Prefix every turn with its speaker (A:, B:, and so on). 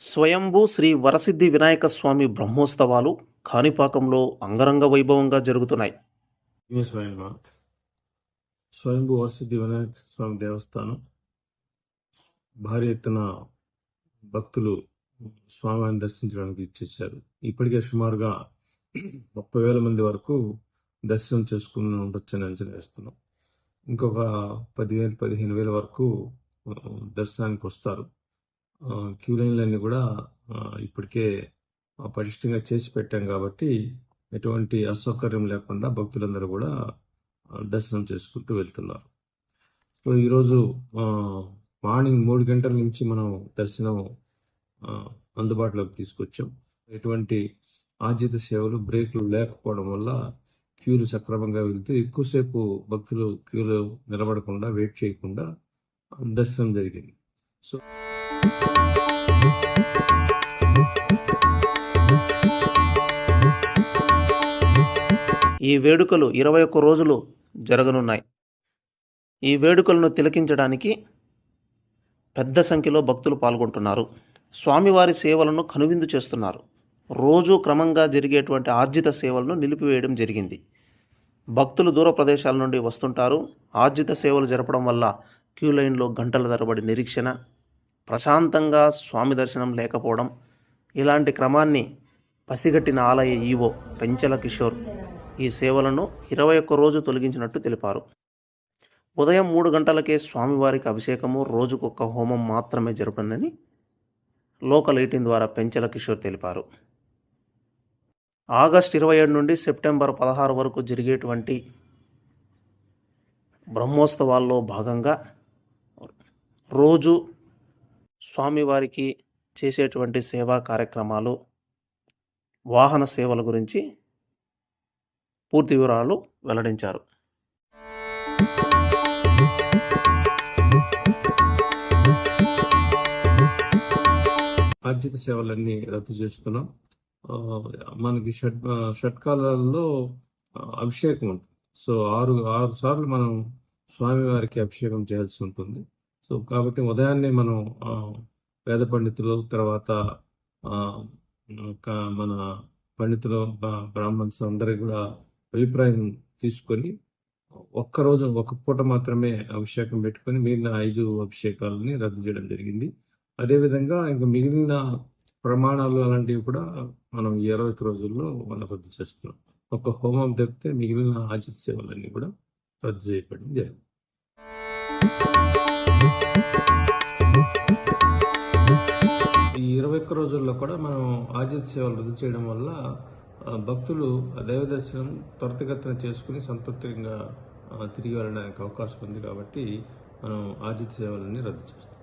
A: స్వయంభూ శ్రీ వరసిద్ధి వినాయక స్వామి బ్రహ్మోత్సవాలు కాణిపాకంలో అంగరంగ వైభవంగా జరుగుతున్నాయి.
B: స్వయంభూ వరసిద్ధి వినాయక స్వామి దేవస్థానం భారీ ఎత్తున భక్తులు స్వామివారిని దర్శించడానికి ఇచ్చేసారు ఇప్పటికే సుమారుగా ముప్పై వేల మంది వరకు దర్శనం చేసుకుని ఉండొచ్చని అంచనా వేస్తున్నాం. ఇంకొక పదివేలు పదిహేను వేల వరకు దర్శనానికి వస్తారు. క్యూ లైన్లన్నీ కూడా ఇప్పటికే పటిష్టంగా చేసి పెట్టాం కాబట్టి ఎటువంటి అసౌకర్యం లేకుండా భక్తులందరూ కూడా దర్శనం చేసుకుంటూ వెళ్తున్నారు. సో ఈరోజు మార్నింగ్ మూడు గంటల నుంచి మనం దర్శనం అందుబాటులోకి తీసుకొచ్చాం. ఎటువంటి ఆర్జిత సేవలు బ్రేకులు లేకపోవడం వల్ల క్యూలు సక్రమంగా వెళ్తూ ఎక్కువసేపు భక్తులు క్యూలో నిలబడకుండా వెయిట్ చేయకుండా దర్శనం జరిగింది. సో
A: ఈ వేడుకలు ఇరవై ఒక్క రోజులు జరగనున్నాయి. ఈ వేడుకలను తిలకించడానికి పెద్ద సంఖ్యలో భక్తులు పాల్గొంటున్నారు. స్వామివారి సేవలను కనువిందు చేస్తున్నారు. రోజు క్రమంగా జరిగేటువంటి ఆర్జిత సేవలను నిలిపివేయడం జరిగింది. భక్తులు దూర ప్రదేశాల నుండి వస్తుంటారు. ఆర్జిత సేవలు జరపడం వల్ల క్యూ లైన్లో గంటల తరబడి నిరీక్షణ ప్రశాంతంగా స్వామి దర్శనం లేకపోవడం ఇలాంటి క్రమాన్ని పసిగట్టిన ఆలయ ఈవో పెంచల కిషోర్ ఈ సేవలను ఇరవై ఒక్క రోజు తొలగించినట్టు తెలిపారు. ఉదయం మూడు గంటలకే స్వామివారికి అభిషేకము రోజుకొక్క హోమం మాత్రమే జరపనని లోకల్ ఎయిటీన్ ద్వారా పెంచల కిషోర్ తెలిపారు. ఆగస్ట్ ఇరవై ఏడు నుండి సెప్టెంబర్ పదహారు వరకు జరిగేటువంటి బ్రహ్మోత్సవాల్లో భాగంగా రోజు స్వామివారికి చేసేటువంటి సేవా కార్యక్రమాలు వాహన సేవల గురించి పూర్తి వివరాలు వెల్లడించారు.
B: అర్జిత సేవలన్నీ రద్దు చేస్తున్నాం. మనకి షట్ షట్కాలలో అభిషేకం ఉంటుంది. సో ఆరు ఆరు సార్లు మనం స్వామివారికి అభిషేకం చేయాల్సి ఉంటుంది. సో కాబట్టి ఉదయాన్నే మనం వేద పండితులు తర్వాత మన పండితులు బ్రాహ్మణ్స్ అందరికి కూడా అభిప్రాయం తీసుకొని ఒక్క రోజు ఒక పూట మాత్రమే అభిషేకం పెట్టుకొని మిగిలిన ఐదు అభిషేకాలని రద్దు చేయడం జరిగింది. అదేవిధంగా ఇంకా మిగిలిన ప్రమాణాలు అలాంటివి కూడా మనం ఈ ఇరవై ఒక్క రోజుల్లో మనం రద్దు చేస్తున్నాం. ఒక హోమం తప్పితే మిగిలిన ఆచిత సేవలన్నీ కూడా రద్దు చేయబడి జరిగింది. ఈ ఇరవై ఒక్క రోజుల్లో కూడా మనం ఆజిత్ సేవలు రద్దు చేయడం వల్ల భక్తులు దైవ దర్శనం త్వరితగతిన చేసుకుని సంతృప్తిగా తిరిగి వెళ్ళడానికి అవకాశం ఉంది కాబట్టి మనం ఆజిత్ సేవలన్నీ రద్దు చేస్తాం